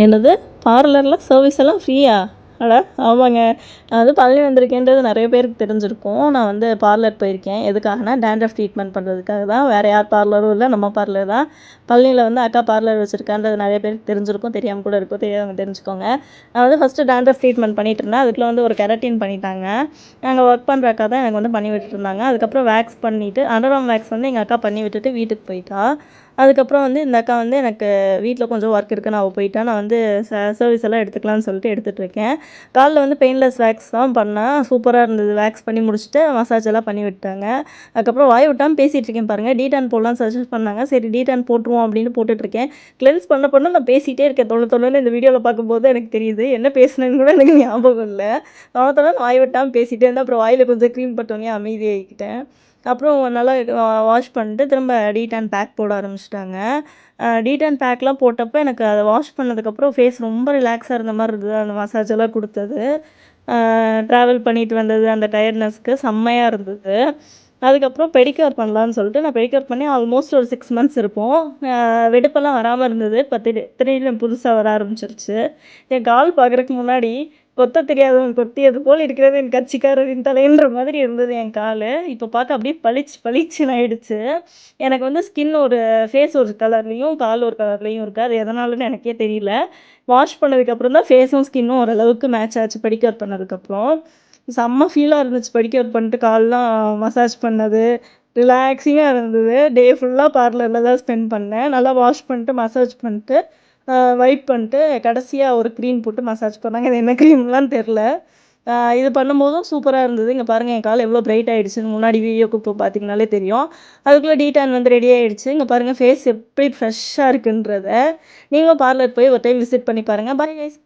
என்னது? பார்லரில் சர்வீஸ் எல்லாம் ஃப்ரீயா அட ஆமாங்க. நான் வந்து பழனி வந்திருக்கேன்றது நிறைய பேருக்கு தெரிஞ்சிருக்கும். நான் வந்து பார்லர் போயிருக்கேன். எதுக்காகனா டேண்ட்ரஃப் ட்ரீட்மெண்ட் பண்ணுறதுக்காக தான். வேறு யார் பார்லரும் இல்லை நம்ம பார்லர் தான். பழனியில் வந்து அக்கா பார்லர் வச்சுருக்கான்றது நிறைய பேருக்கு தெரிஞ்சிருக்கும் தெரியாமல் கூட இருக்கும் தெரியாதவங்க தெரிஞ்சுக்கோங்க. நான் வந்து ஃபஸ்ட்டு டேண்ட்ரஃப் ட்ரீட்மெண்ட் பண்ணிகிட்டு இருந்தேன். அதுக்குள்ள வந்து ஒரு கெரட்டின் பண்ணிட்டாங்க. நாங்கள் ஒர்க் பண்ணுற அக்கா தான் எனக்கு வந்து பண்ணி விட்டுருந்தாங்க அதுக்கப்புறம் வேக்ஸ் பண்ணிவிட்டு அண்டர்ஆர்ம் வேக்ஸ் வந்து எங்கள் அக்கா பண்ணி விட்டுட்டு வீட்டுக்கு போயிட்டா. அதுக்கப்புறம் வந்து இந்த அக்கா வந்து எனக்கு வீட்டில் கொஞ்சம் ஒர்க் இருக்குன்னு அவள் போயிட்டேன் நான் வந்து ச சர்வீஸ் எல்லாம் எடுத்துக்கலாம்னு சொல்லிட்டு எடுத்துகிட்டு இருக்கேன். காலில் வந்து பெயின்லெஸ் வேக்ஸ் தான் பண்ணேன். சூப்பராக இருந்தது. வேக்ஸ் பண்ணி முடிச்சுட்டு மசாஜ் எல்லாம் பண்ணி விட்டாங்க. அதுக்கப்புறம் வாய் விட்டாமல் பேசிகிட்டு இருக்கேன் பாருங்கள் டீடான் போடலாம் சஜஸ்ட் பண்ணாங்க. சரி டீடான் போட்டுருவோம் அப்படின்னு போட்டுட்ருக்கேன் கிளென்ஸ் பண்ண பண்ண நான் பேசிகிட்டே இருக்கேன். தொலை தொலைன்னு இந்த வீடியோவில் பார்க்கும்போது எனக்கு தெரியுது. என்ன பேசுனேன்னு கூட எனக்கு ஞாபகம் இல்லை. தொலை தொலைன்னு வாய் விட்டாமல் பேசிகிட்டே இருந்தேன். அப்புறம் வாயில் கொஞ்சம் க்ரீம் பட்டோன்னே அமைதியாகிக்கிட்டேன் அப்புறம் நல்லா வாஷ் பண்ணிட்டு திரும்ப டீடான் பேக் போட ஆரம்பிச்சிட்டாங்க. டீடான் பேக்லாம் போட்டப்போ எனக்கு அதை வாஷ் பண்ணதுக்கப்புறம் ஃபேஸ் ரொம்ப ரிலாக்ஸாக இருந்த மாதிரி இருந்தது. அந்த மசாஜ் எல்லாம் கொடுத்தது. ட்ராவல் பண்ணிட்டு வந்தது. அந்த டயர்ட்னஸ்க்கு செம்மையாக இருந்தது. அதுக்கப்புறம் பெடிக்யூர் பண்ணலான்னு சொல்லிட்டு நான் பெடிக்யூர் பண்ணி ஆல்மோஸ்ட் ஒரு சிக்ஸ் மந்த்ஸ் இருப்போம். வெடிப்பெல்லாம் வராமல் இருந்தது. இப்போ திடீர் திடீர்னு புதுசாக வர ஆரம்பிச்சிருச்சு. என் கால் பார்க்குறதுக்கு முன்னாடி கொத்த தெரியாதவன் கொத்தியது போல் இருக்கிறது. என் கட்சிக்காரரின் தலைன்ற மாதிரி இருந்தது என் கால். இப்போ பார்த்தா அப்படியே பளிச்சு பளிச்சுன்னு ஆயிடுச்சு. எனக்கு வந்து ஸ்கின் ஒரு ஃபேஸ் ஒரு கலர்லேயும் கால் ஒரு கலர்லேயும் இருக்குது அது எதனாலன்னு எனக்கே தெரியல. வாஷ் பண்ணதுக்கப்புறம் தான் ஃபேஸும் ஸ்கின்னும் ஓரளவுக்கு மேட்ச் ஆச்சு பெடிக்யூர் பண்ணதுக்கப்புறம் செம்ம ஃபீலாக இருந்துச்சு பெடிக்யூர் பண்ணிட்டு கால்லாம் மசாஜ் பண்ணது. ரிலாக்ஸிங்காக இருந்தது. டே ஃபுல்லாக பார்லரில் தான் ஸ்பெண்ட் பண்ணேன். நல்லா வாஷ் பண்ணிட்டு மசாஜ் பண்ணிட்டு வெயிட் பண்ணிட்டு கடைசியாக ஒரு க்ரீம் போட்டு மசாஜ் பண்ணாங்க. அது என்ன க்ரீம்லாம் தெரில இது பண்ணும்போதும் சூப்பராக இருந்தது. இங்கே பாருங்கள் என் கால் எவ்வளோ பிரைட் ஆகிடுச்சுன்னு முன்னாடி வீடியோக்கு இப்போ பார்த்தீங்கனாலே தெரியும். அதுக்குள்ளே டீடான் வந்து ரெடி ஆகிடுச்சு இங்கே பாருங்கள் ஃபேஸ் எப்படி ஃப்ரெஷ்ஷாக இருக்குன்றத நீங்களும் பார்லர் போய் ஒரு டைம் விசிட் பண்ணி பாருங்கள் பாய் கைஸ்